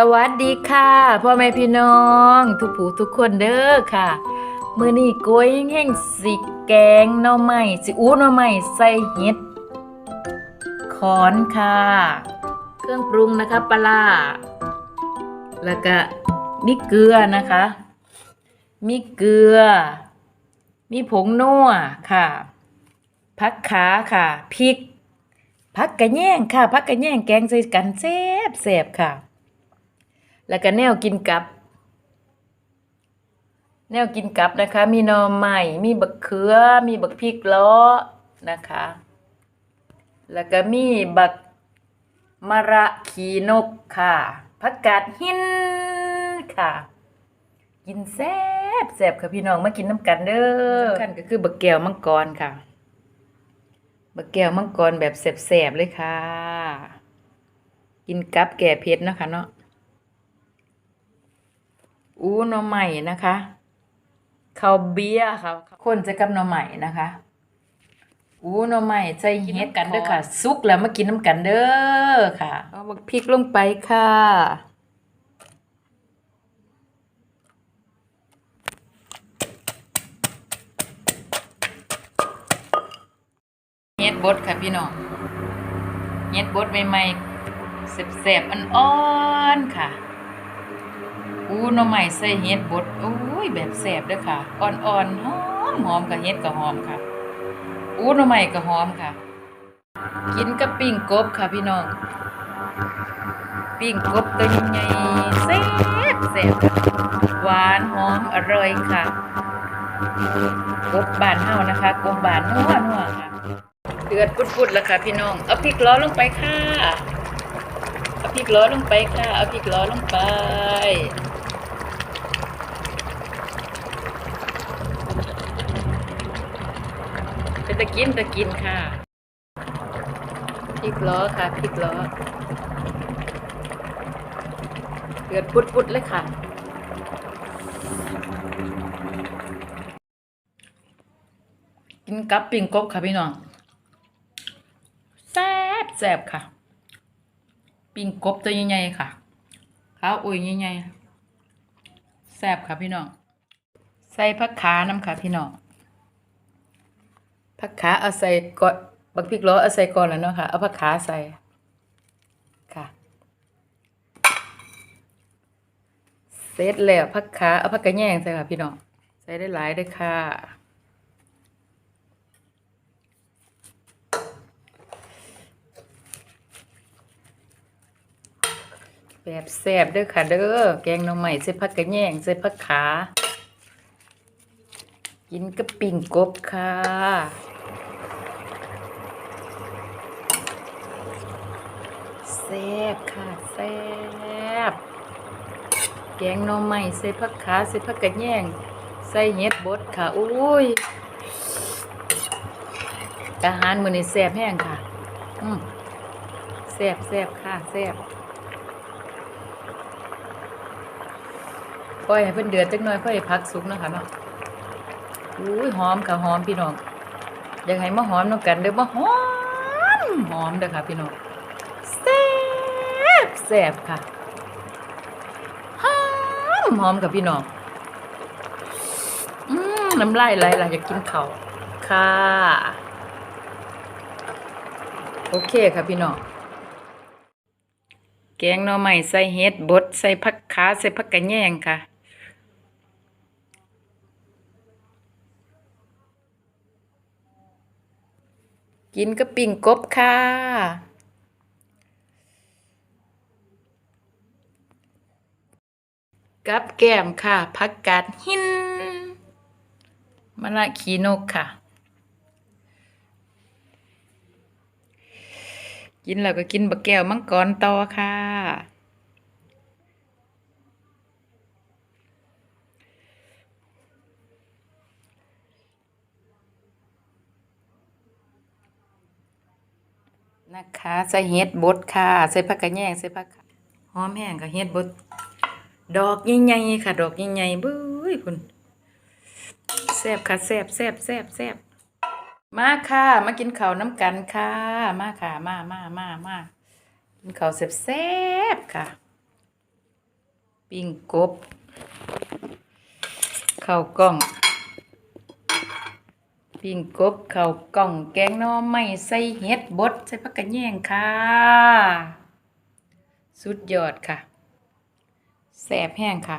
สวัสดีค่ะพ่อแม่พี่น้อง ทุกผู้ทุกคนเด้อค่ะมื้อนี้โกยแห้งสิแกงหน่อไม้สิอู้หน่อไม้ใส่เห็ดขอนค่ะ เครื่องปรุงนะคะปลาแล้วก็มีเกลือนะคะ มีเกลือ มีผงนัวค่ะผักขาค่ะพริกผักกระแยงค่ะผักกระแยงแกงใส่กันแซ่บแซ่บค่ะ แล้วก็แนวกินกับ แนวกินกับนะคะ มีหน่อไม้มีบักเขือ มีบักพริกล้อนะคะ แล้วก็มีบักมะระขีนกค่ะผักกาดหินค่ะ กินแซ่บแซ่บค่ะพี่น้องมากินน้ำกันเด้อสำคัญก็คือบักแก้วมังกรค่ะบักแก้วมังกรแบบแซ่บๆเลยค่ะ กินกับแก่เผ็ดเนาะคะเนาะ อู้หน่อใหม่นะคะข้าวเบียร์ค่ะคนจะกับหน่อใหม่นะคะอู้หน่อใหม่ใส่เฮ็ดกันเด้อค่ะ สุกแล้วมากินน้ำกันเด้อค่ะเอาบักพริกลงไปค่ะเฮ็ดบดค่ะพี่น้องเฮ็ดบดใหม่ๆแซ่บๆอ่อนๆค่ะ อู้หน่อไม้ใส่เห็ดบดโอ้ยแบบแซ่บเด้อค่ะ อ่อนๆหอมหอมกับเห็ดก็หอมค่ะอู้หน่อไม้ก็หอมค่ะ กินกับปิ้งกบค่ะพี่น้องปิ้งกบตัวใหญ่แซ่บแซ่บหวานหอมอร่อยค่ะ กบบานเฮานะคะกบบานนัวนัวค่ะเดือดปุดๆแล้วค่ะพี่น้อง เอาพริกล้อลงไปค่ะ พริกล้อลงไปค่ะ เอาพริกล้อลงไปเป็นตะกินตะกินค่ะพริกล้อค่ะพริกล้อเดือดปุดปุดๆเลยค่ะ กินกับปิ่งกบค่ะพี่น้องแซ่บแซ่บค่ะ ปิ่งกบตัวใหญ่ๆค่ะข้าวอุ้ยใหญ่ๆแซ่บค่ะพี่น้องใส่ผักขาน้ำค่ะพี่น้องผักขาเอาใส่ก่อนบักพริกล้อเอาใส่ก่อนแล้วเนาะค่ะเอาผักขาใส่ค่ะเสร็จแล้วผักขาเอาผักกระแยงใส่ค่ะพี่น้องใส่ได้หลายเลยค่ะ แบบแซ่บเด้อค่ะเด้อแกงหน่อไม้ใส่ผักกระแยงใส่ผักขา กินกับปิ่งกบค่ะแซ่บค่ะแซ่บแกงหน่อไม้ใส่ผักขาใส่ผักกระแยงใส่เห็ดบดค่ะอุ้ยอาหารมื้อนี้แซ่บแห้งค่ะอืมแซ่บแซ่บค่ะแซ่บ ปล่อยให้เพิ่นเดือดจักหน่อยค่อยให้ผักสุกเนาะค่ะเนาะอุ้ยหอมค่ะหอมพี่น้องอยากให้มาหอมน้ำกันเด้อมาหอมหอมเด้อค่ะพี่น้องแซ่บแซ่บค่ะหอมหอมกับพี่น้องอืมน้ำลายไหลล่ะอยากกินเขาค่ะโอเคค่ะพี่น้องแกงหน่อไม้ใส่เห็ดบดใส่ผักขาใส่ผักกระแยงค่ะ กินกระปิ่งกบค่ะ กับแก้มค่ะผักกาดหินมะละขีนกค่ะ กินแล้วก็กินบะแก้วมังกรต่อค่ะ นะคะใส่เห็ดบดค่ะ ใส่ผักกระแยงใส่ผักหอมแห้งกับเห็ดบดดอกใหญ่ๆค่ะ ดอกใหญ่ๆบื้อคุณแซ่บค่ะแซ่บแซ่บแซ่บแซ่บมาค่ะ มากินข้าวน้ำกันค่ะ มาค่ะ มามามามากินข้าวแซ่บแซบค่ะ ปิ้งกบข้าวกล้อง ปิ้งกบข้าวกล่องแกงหน่อไม้ใส่เห็ดบดใส่ผักกะแยงค่ะ สุดยอดค่ะแสบแห้งค่ะ